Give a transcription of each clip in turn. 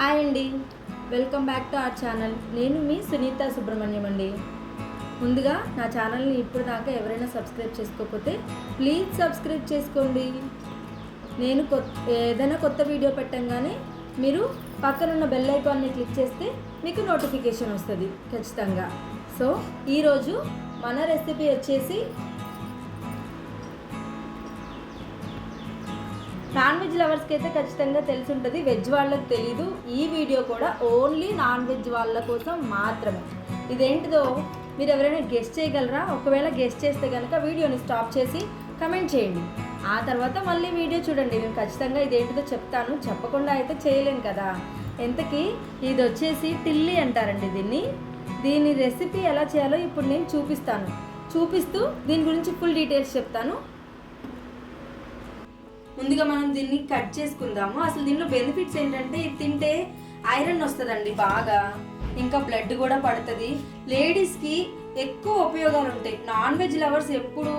Hi అండి. Welcome back to our channel. నేను మీ సునీత సుబ్రహ్మణ్యం అండి. ముందుగా నా ఛానల్ని ఇప్పుడు దాకా ఎవరైనా సబ్స్క్రైబ్ చేసుకోకపోతే ప్లీజ్ సబ్స్క్రైబ్ చేసుకోండి. నేను కొత్త ఏదైనా కొత్త వీడియో పెట్టంగానే మీరు పక్కనున్న బెల్ ఐకాన్ని క్లిక్ చేస్తే మీకు నోటిఫికేషన్ వస్తుంది ఖచ్చితంగా. సో ఈరోజు మన రెసిపీ వచ్చేసి నాన్ వెజ్ లవర్స్కి అయితే ఖచ్చితంగా తెలిసి ఉంటుంది వెజ్ వాళ్ళకి తెలీదు. ఈ వీడియో కూడా ఓన్లీ నాన్ వెజ్ వాళ్ళ కోసం మాత్రమే. ఇదేంటిదో మీరు ఎవరైనా గెస్ట్ చేయగలరా? ఒకవేళ గెస్ట్ చేస్తే కనుక వీడియోని స్టాప్ చేసి కమెంట్ చేయండి. ఆ తర్వాత మళ్ళీ వీడియో చూడండి. నేను ఖచ్చితంగా ఇదేంటిదో చెప్తాను. చెప్పకుండా అయితే చేయలేను కదా. ఎంతకీ ఇది వచ్చేసి టిల్లీ అంటారండి దీన్ని. దీని రెసిపీ ఎలా చేయాలో ఇప్పుడు నేను చూపిస్తాను. చూపిస్తూ దీని గురించి ఫుల్ డీటెయిల్స్ చెప్తాను. ముందుగా మనం దీన్ని కట్ చేసుకుందాము. అసలు దీనిలో బెనిఫిట్స్ ఏంటంటే ఇది తింటే ఐరన్ వస్తుందండి బాగా. ఇంకా బ్లడ్ కూడా పడుతుంది. లేడీస్కి ఎక్కువ ఉపయోగాలు ఉంటాయి. నాన్ వెజ్ లవర్స్ ఎప్పుడు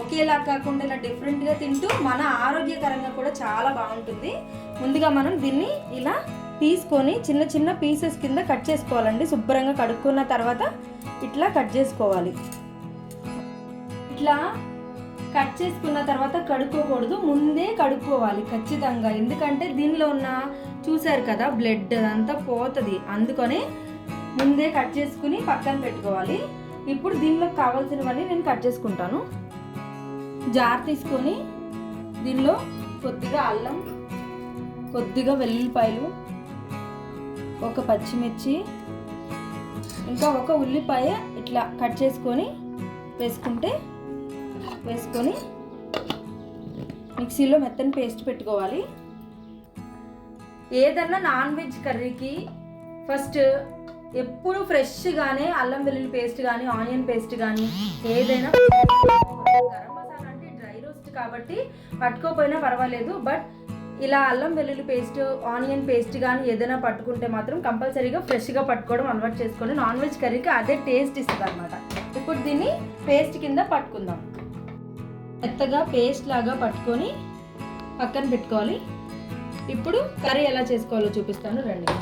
ఒకేలా కాకుండా ఇలా డిఫరెంట్గా తింటూ మన ఆరోగ్యకరంగా కూడా చాలా బాగుంటుంది. ముందుగా మనం దీన్ని ఇలా తీసుకొని చిన్న చిన్న పీసెస్ కింద కట్ చేసుకోవాలండి. శుభ్రంగా కడుక్కున్న తర్వాత ఇట్లా కట్ చేసుకోవాలి. ఇట్లా కట్ చేసుకున్న తర్వాత కడుక్కోకూడదు ముందే కడుక్కోవాలి ఖచ్చితంగా. ఎందుకంటే దీనిలో ఉన్న చూసారు కదా బ్లడ్ అదంతా పోతుంది. అందుకని ముందే కట్ చేసుకుని పక్కన పెట్టుకోవాలి. ఇప్పుడు దీనిలో కావాల్సినవన్నీ నేను కట్ చేసుకుంటాను. జార్ తీసుకొని దీనిలో కొద్దిగా అల్లం కొద్దిగా వెల్లుల్లిపాయలు ఒక పచ్చిమిర్చి ఇంకా ఒక ఉల్లిపాయ ఇట్లా కట్ చేసుకొని వేసుకుంటే వేసుకొని మిక్సీలో మెత్తని పేస్ట్ పెట్టుకోవాలి. ఏదన్నా నాన్ వెజ్ కర్రీకి ఫస్ట్ ఎప్పుడు ఫ్రెష్గానే అల్లం వెల్లుల్లి పేస్ట్ కానీ ఆనియన్ పేస్ట్ కానీ ఏదైనా గరం మసాలా అంటే డ్రై రోస్ట్ కాబట్టి పట్టుకోపోయినా పర్వాలేదు. బట్ ఇలా అల్లం వెల్లుల్లి పేస్ట్ ఆనియన్ పేస్ట్ కానీ ఏదైనా పట్టుకుంటే మాత్రం కంపల్సరీగా ఫ్రెష్గా పట్టుకోవడం అలవాటు చేసుకోండి నాన్ వెజ్ కర్రీకి అదే టేస్ట్ ఇస్తుంది అనమాట ఇప్పుడు దీన్ని పేస్ట్ కింద పట్టుకుందాం. మెత్తగా పేస్ట్ లాగా పట్టుకొని పక్కన పెట్టుకోవాలి. ఇప్పుడు కర్రీ ఎలా చేసుకోవాలో చూపిస్తాను రండి.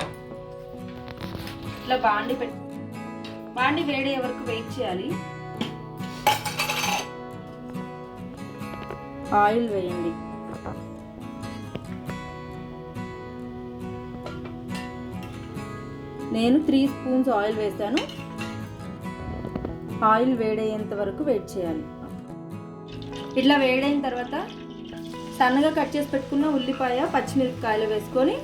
ఇట్లా బాండి పెట్ బాండి వేడే వరకు వెయిట్ చేయాలి. ఆయిల్ వేయండి. నేను త్రీ స్పూన్స్ ఆయిల్ వేసాను. ఆయిల్ వేడయ్యేంత వరకు వెయిట్ చేయాలి. ఇట్లా వేడైన తర్వాత సన్నగా కట్ చేసి పెట్టుకున్న ఉల్లిపాయ పచ్చిమిరపకాయలు వేసుకొని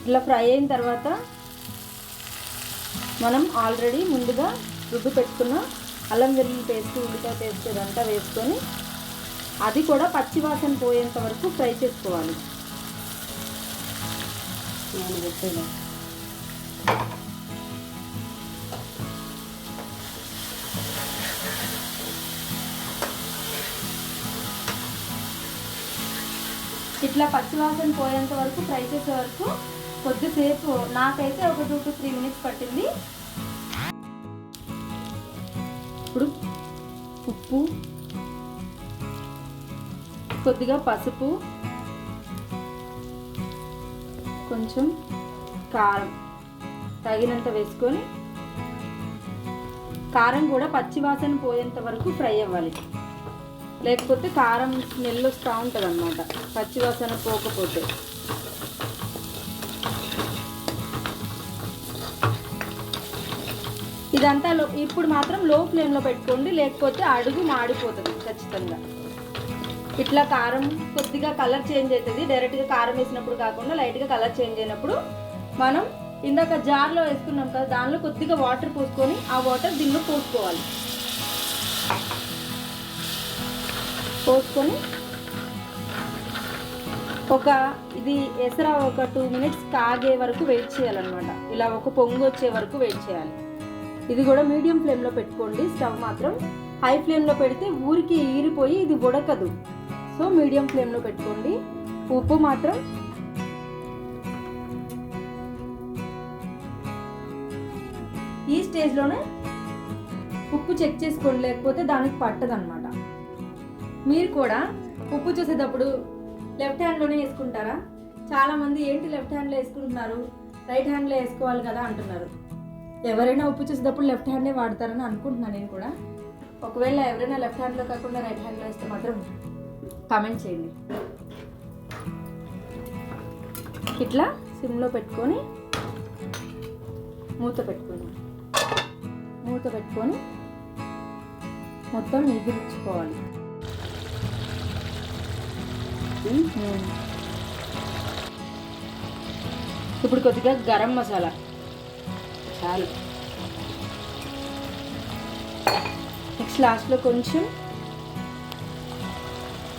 ఇట్లా ఫ్రై అయిన తర్వాత మనం ఆల్రెడీ ముందుగా రుబ్బు పెట్టుకున్న అల్లం వెల్లుల్లి పేస్ట్ ఉల్లిపాయ పేస్ట్ ఇదంతా వేసుకొని అది కూడా పచ్చి వాసన పోయేంత వరకు ఫ్రై చేసుకోవాలి. నేను పెట్టేదా ఇట్లా పచ్చివాసన పోయేంత వరకు ఫ్రై చేసే వరకు కొద్దిసేపు నాకైతే ఒక టూ టు త్రీ మినిట్స్ పట్టింది. ఇప్పుడు ఉప్పు కొద్దిగా పసుపు కొంచెం కారం తగినంత వేసుకొని కారం కూడా పచ్చి వాసన పోయేంత వరకు ఫ్రై అవ్వాలి. లేకపోతే కారం స్మెల్ వస్తూ ఉంటుంది అన్నమాట పచ్చి వాసన పోకపోతే. ఇదంతా లో ఇప్పుడు మాత్రం లో ఫ్లేమ్లో పెట్టుకోండి లేకపోతే అడుగు మాడిపోతుంది ఖచ్చితంగా. ఇట్లా కారం కొద్దిగా కలర్ చేంజ్ అవుతుంది డైరెక్ట్గా కారం వేసినప్పుడు కాకుండా లైట్గా కలర్ చేంజ్ అయినప్పుడు మనం ఇందాక జార్లో వేసుకున్నాం కదా దానిలో కొద్దిగా వాటర్ పోసుకొని ఆ వాటర్ దీనిలో పోసుకోవాలి. పోసుకొని ఒక ఇది ఎసరా ఒక టూ మినిట్స్ కాగే వరకు వెయిట్ చేయాలన్నమాట. ఇలా ఒక పొంగు వచ్చే వరకు వెయిట్ చేయాలి. ఇది కూడా మీడియం ఫ్లేమ్లో పెట్టుకోండి. స్టవ్ మాత్రం హై ఫ్లేమ్లో పెడితే ఊరికి ఈరిపోయి ఇది ఉడకదు. సో మీడియం ఫ్లేమ్లో పెట్టుకోండి. ఉప్పు మాత్రం ఈ స్టేజ్లోనే ఉప్పు చెక్ చేసుకోండి. లేకపోతే దానికి పట్టదనమాట మీరు కూడా ఉప్పు చూసేటప్పుడు లెఫ్ట్ హ్యాండ్లోనే వేసుకుంటారా? చాలామంది ఏంటి లెఫ్ట్ హ్యాండ్లో వేసుకుంటున్నారు? రైట్ హ్యాండ్లో వేసుకోవాలి కదా అంటున్నారు. ఎవరైనా ఉప్పు చేసేటప్పుడు లెఫ్ట్ హ్యాండే వాడతారని అనుకుంటున్నాను నేను కూడా. ఒకవేళ ఎవరైనా లెఫ్ట్ హ్యాండ్లో కాకుండా రైట్ హ్యాండ్లో వేస్తే మాత్రం కామెంట్ చేయండి. ఇట్లా సిమ్లో పెట్టుకొని మూత పెట్టుకొని మూత పెట్టుకొని మొత్తం ఎగిరించుకోవాలి ఇప్పుడు కొద్దిగా గరం మసాలా. చాలు నెక్స్ట్ లాస్ట్లో కొంచెం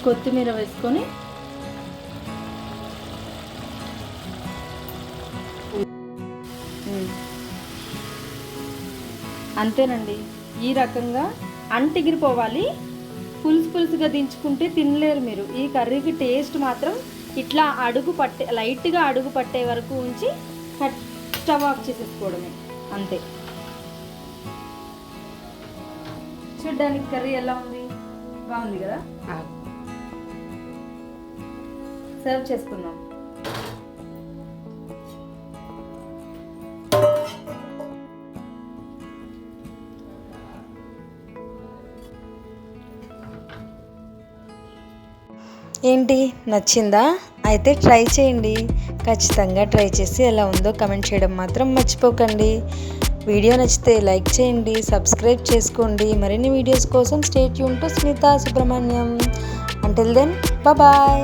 కొత్తిమీర వేసుకొని అంతేనండి. ఈ రకంగా అంటిగిరిపోవాలి. పులుసు పులుసుగా దించుకుంటే తినలేరు మీరు. ఈ కర్రీకి టేస్ట్ మాత్రం ఇట్లా అడుగు పట్టే లైట్గా అడుగు పట్టే వరకు ఉంచి కట్ స్టవ్ ఆఫ్ చేసేసుకోవడమే. అంతే. చూడ్డానికి కర్రీ ఎలా ఉంది? బాగుంది కదా? సర్వ్ చేసుకుందాం. ఏంటి? నచ్చిందా? అయితే ట్రై చేయండి. ఖచ్చితంగా ట్రై చేసి ఎలా ఉందో కమెంట్ చేయడం మాత్రం మర్చిపోకండి. వీడియో నచ్చితే లైక్ చేయండి సబ్స్క్రైబ్ చేసుకోండి. మరిన్ని వీడియోస్ కోసం stay Yoon to Smitha Subrahmanyam. Until then bye